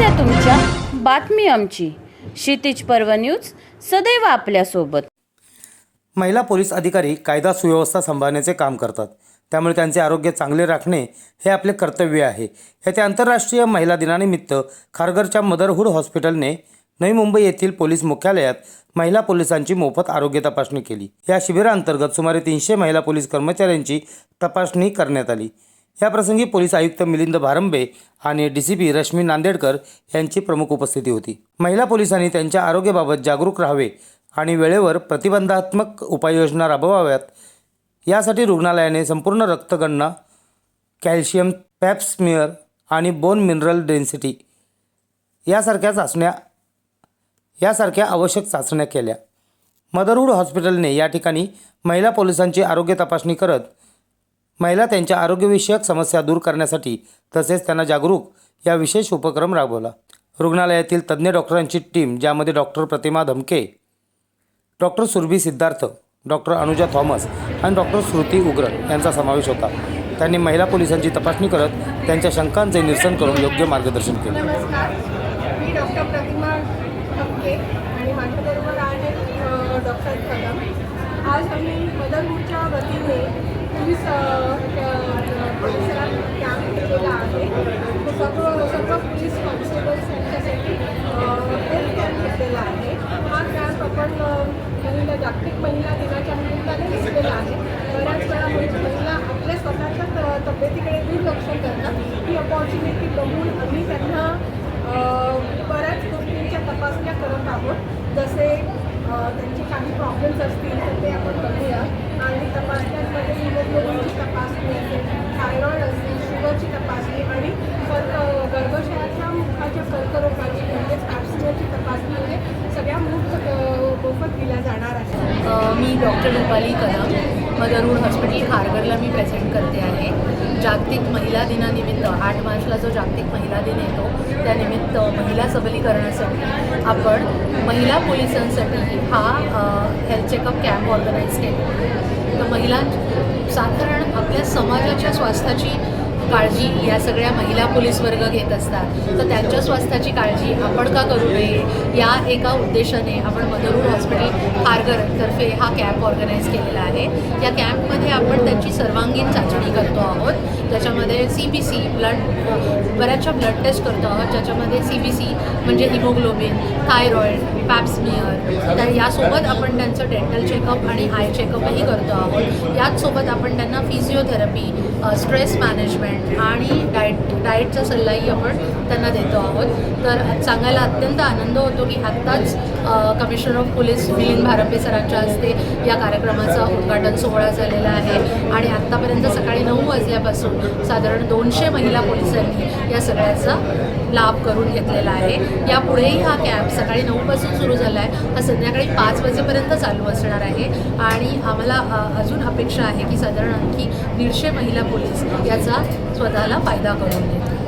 समस्या तुमच्या. बातमी आमची. क्षितिज पर्व न्यूज सदैव आपल्यासोबत. महिला पोलीस अधिकारी कायदा सुव्यवस्था सांभाळण्याचे काम करतात. त्यामुळे त्यांचे आरोग्य चांगले राखणे हे आपले कर्तव्य आहे. येत्या आंतरराष्ट्रीय महिला दिनानिमित्त खारघरच्या मदरहूड हॉस्पिटलने नवी मुंबई येथील पोलीस मुख्यालयात महिला पोलिसांची मोफत आरोग्य तपासणी केली. या शिबिराअंतर्गत सुमारे तीनशे महिला पोलीस कर्मचाऱ्यांची तपासणी करण्यात आली. याप्रसंगी पोलीस आयुक्त मिलिंद भारंबे आणि D C P Rashmi Nandedkar यांची प्रमुख उपस्थिती होती. महिला पोलिसांनी त्यांच्या आरोग्याबाबत जागरूक राहावे आणि वेळेवर प्रतिबंधात्मक उपाययोजना राबवाव्यात. यासाठी रुग्णालयाने संपूर्ण रक्तगणना कॅल्शियम पॅप्समिअर आणि बोन मिनरल डेन्सिटी यासारख्या चाचण्या यासारख्या आवश्यक चाचण्या केल्या. मदरहूड हॉस्पिटलने या ठिकाणी महिला पोलिसांची आरोग्य तपासणी करत महिला त्यांच्या आरोग्यविषयक समस्या दूर करण्यासाठी तसेच त्यांना जागरूक या विशेष उपक्रम राबवला. रुग्णालयातील तज्ज्ञ डॉक्टरांची टीम ज्यामध्ये doctor Pratima Dhamke doctor Surabhi Siddharth doctor Anuja Thomas आणि डॉक्टर श्रुती उग्र यांचा समावेश होता. त्यांनी महिला पोलिसांची तपासणी करत त्यांच्या शंकांचे निरसन करून योग्य मार्गदर्शन केले. मी डॉक्टर प्रतिमा आणि माझ्याबरोबर डॉक्टर कदम. आज आम्ही मदरपूरच्या वतीने पोलीस अ, क- परिसरात कॅम्प केलेला आहे. सर्व सर्व पोलीस कॉन्स्टेबल्स यांच्यासाठी कॅम्प घेतलेला आहे. हा कॅम्प आपण महिला जागतिक महिला दिनाच्या निमित्ताने घेतलेला आहे. बऱ्याच वेळा महिला आपल्या स्वतःच्या तब्येतीकडे दुर्लक्ष करतात. ही अपॉर्च्युनिटी बघून आम्ही त्यांना बऱ्याच गोष्टींच्या तपासण्या करत आहोत. जसे त्यांचे काही प्रॉब्लेम्स असतील मी doctor Rupali Kadam. Motherhood hospital खारघरला मी प्रेझेंट करते आहे. जागतिक महिला दिनानिमित्त आठ मार्चला जो जागतिक महिला दिन येतो त्यानिमित्त महिला सबलीकरणासाठी आपण महिला पोलिसांसाठी हा हेल्थ चेकअप कॅम्प ऑर्गनाईज केला. तर महिला साधारण आपल्या समाजाच्या स्वास्थ्याची काळजी या सगळ्या महिला पोलीस वर्ग घेत असतात. तर त्यांच्या स्वास्थ्याची काळजी आपण का करू नये? या एका उद्देशाने आपण मदरूड हॉस्पिटल खारघरतर्फे हा कॅम्प ऑर्गनाईज केलेला आहे. या कॅम्पमध्ये आपण त्यांची सर्वांगीण चाचणी करतो आहोत. ज्याच्यामध्ये सी बी सी ब्लड बऱ्याचशा ब्लड टेस्ट करतो आहोत. ज्याच्यामध्ये सी बी सी म्हणजे हिमोग्लोबिन थायरॉईड पॅप्समिअर तर यासोबत आपण त्यांचं डेंटल चेकअप आणि आय चेकअपही करतो आहोत. याचसोबत आपण त्यांना फिजिओथेरपी स्ट्रेस मॅनेजमेंट आणि डाएट डाएटचा सल्लाही आपण त्यांना देतो आहोत. तर सांगायला अत्यंत आनंद होतो की आत्ताच commissioner of police Milind Bharambe सरांच्या हस्ते या कार्यक्रमाचा उद्घाटन सोहळा झालेला आहे. आणि आत्तापर्यंत सकाळी नऊ वाजल्यापासून साधारण दोनशे महिला पोलिसांनी या सगळ्याचा लाभ करून घेतलेला आहे. यापुढेही हा कॅम्प सकाळी नऊपासून सुरू झाला आहे हा संध्याकाळी पाच वाजेपर्यंत चालू असणार आहे. आणि आम्हाला अजून अपेक्षा आहे की साधारण आणखी दीडशे महिला पोलीस याचा स्वतःला फायदा करून घेतो